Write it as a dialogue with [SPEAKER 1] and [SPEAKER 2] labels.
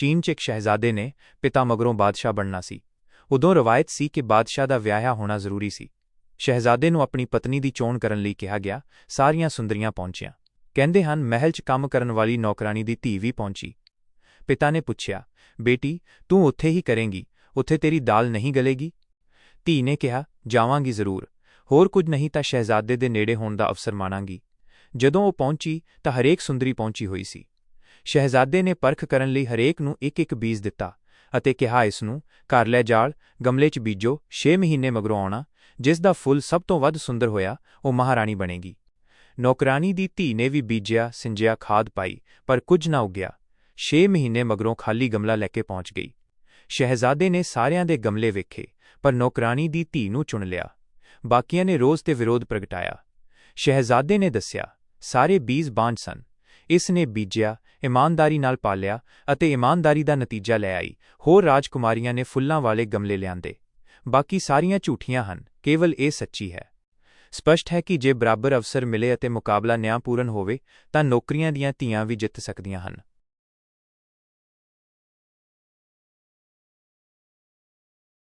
[SPEAKER 1] ਚੀਨ 'ਚ ਇੱਕ ਸ਼ਹਿਜ਼ਾਦੇ ਨੇ ਪਿਤਾ ਮਗਰੋਂ ਬਾਦਸ਼ਾਹ ਬਣਨਾ ਸੀ। ਉਦੋਂ ਰਵਾਇਤ ਸੀ ਕਿ ਬਾਦਸ਼ਾਹ ਦਾ ਵਿਆਹਿਆ ਹੋਣਾ ਜ਼ਰੂਰੀ ਸੀ। ਸ਼ਹਿਜ਼ਾਦੇ ਨੂੰ ਆਪਣੀ ਪਤਨੀ ਦੀ ਚੋਣ ਕਰਨ ਲਈ ਕਿਹਾ ਗਿਆ, ਸਾਰੀਆਂ ਸੁੰਦਰੀਆਂ ਪਹੁੰਚੀਆਂ। ਕਹਿੰਦੇ ਹਨ, ਮਹਿਲ 'ਚ ਕੰਮ ਕਰਨ ਵਾਲੀ ਨੌਕਰਾਨੀ ਦੀ ਧੀ ਵੀ ਪਹੁੰਚੀ। ਪਿਤਾ ਨੇ ਪੁੱਛਿਆ, ਬੇਟੀ, ਤੂੰ ਉੱਥੇ ਹੀ ਕਰੇਂਗੀ, ਉੱਥੇ ਤੇਰੀ ਦਾਲ ਨਹੀਂ ਗਲੇਗੀ? ਧੀ ਨੇ ਕਿਹਾ, ਜਾਵਾਂਗੀ ਜ਼ਰੂਰ। ਹੋਰ ਕੁਝ ਨਹੀਂ ਤਾਂ ਸ਼ਹਿਜ਼ਾਦੇ ਦੇ ਨੇੜੇ ਹੋਣ ਦਾ ਅਵਸਰ ਮਾਣਾਂਗੀ। ਜਦੋਂ ਉਹ ਪਹੁੰਚੀ ਤਾਂ ਹਰੇਕ ਸੁੰਦਰੀ ਪਹੁੰਚੀ ਹੋਈ ਸੀ। ਸ਼ਹਿਜ਼ਾਦੇ ਨੇ ਪਰਖ ਕਰਨ ਲਈ ਹਰੇਕ ਨੂੰ ਇੱਕ ਇੱਕ ਬੀਜ ਦਿੱਤਾ ਅਤੇ ਕਿਹਾ ਇਸ ਨੂੰ, ਘਰ ਲੈ ਜਾਲ, ਗਮਲੇ 'ਚ ਬੀਜੋ 6 ਮਹੀਨੇ ਮਗਰੋਂ ਆਉਣਾ, ਜਿਸ ਦਾ ਫੁੱਲ ਸਭ ਤੋਂ ਵੱਧ ਸੁੰਦਰ ਹੋਇਆ, ਉਹ ਮਹਾਰਾਣੀ ਬਣੇਗੀ ਨੌਕਰਾਨੀ ਦੀ ਧੀ ਨੇ ਵੀ ਬੀਜਿਆ, ਸਿੰਜਿਆ, ਖਾਦ ਪਾਈ, ਪਰ ਕੁਝ ਨਾ ਉੱਗਿਆ। 6 ਮਹੀਨੇ ਮਗਰੋਂ ਖਾਲੀ ਗਮਲਾ ਲੈ ਕੇ ਪਹੁੰਚ ਗਈ। ਸ਼ਹਿਜ਼ਾਦੇ ਨੇ ਸਾਰਿਆਂ ਦੇ ਗਮਲੇ ਵੇਖੇ, ਪਰ ਨੌਕਰਾਨੀ ਦੀ ਧੀ ਨੂੰ ਚੁਣ ਲਿਆ। ਬਾਕੀਆਂ ਨੇ ਰੋਜ਼ ਤੇ ਵਿਰੋਧ ਪ੍ਰਗਟਾਇਆ। ਸ਼ਹਿਜ਼ਾਦੇ ਨੇ ਦੱਸਿਆ, ਸਾਰੇ ਬੀਜ ਬਾਂਝ ਸਨ। ਇਸ ਨੇ ਬੀਜਿਆ, ਇਮਾਨਦਾਰੀ ਨਾਲ ਪਾਲਿਆ ਅਤੇ ਇਮਾਨਦਾਰੀ ਦਾ ਨਤੀਜਾ ਲੈ ਆਈ। ਹੋਰ ਰਾਜਕੁਮਾਰੀਆਂ ਨੇ ਫੁੱਲਾਂ ਵਾਲੇ ਗਮਲੇ ਲਿਆਂਦੇ। ਬਾਕੀ ਸਾਰੀਆਂ ਝੂਠੀਆਂ ਹਨ, ਕੇਵਲ ਇਹ ਸੱਚੀ ਹੈ। ਸਪਸ਼ਟ ਹੈ ਕਿ ਜੇ ਬਰਾਬਰ ਅਵਸਰ ਮਿਲੇ ਅਤੇ ਮੁਕਾਬਲਾ ਨਿਆਂਪੂਰਨ ਹੋਵੇ, ਤਾਂ ਨੌਕਰੀਆਂ ਦੀਆਂ ਧੀਆਂ ਵੀ ਜਿੱਤ ਸਕਦੀਆਂ ਹਨ।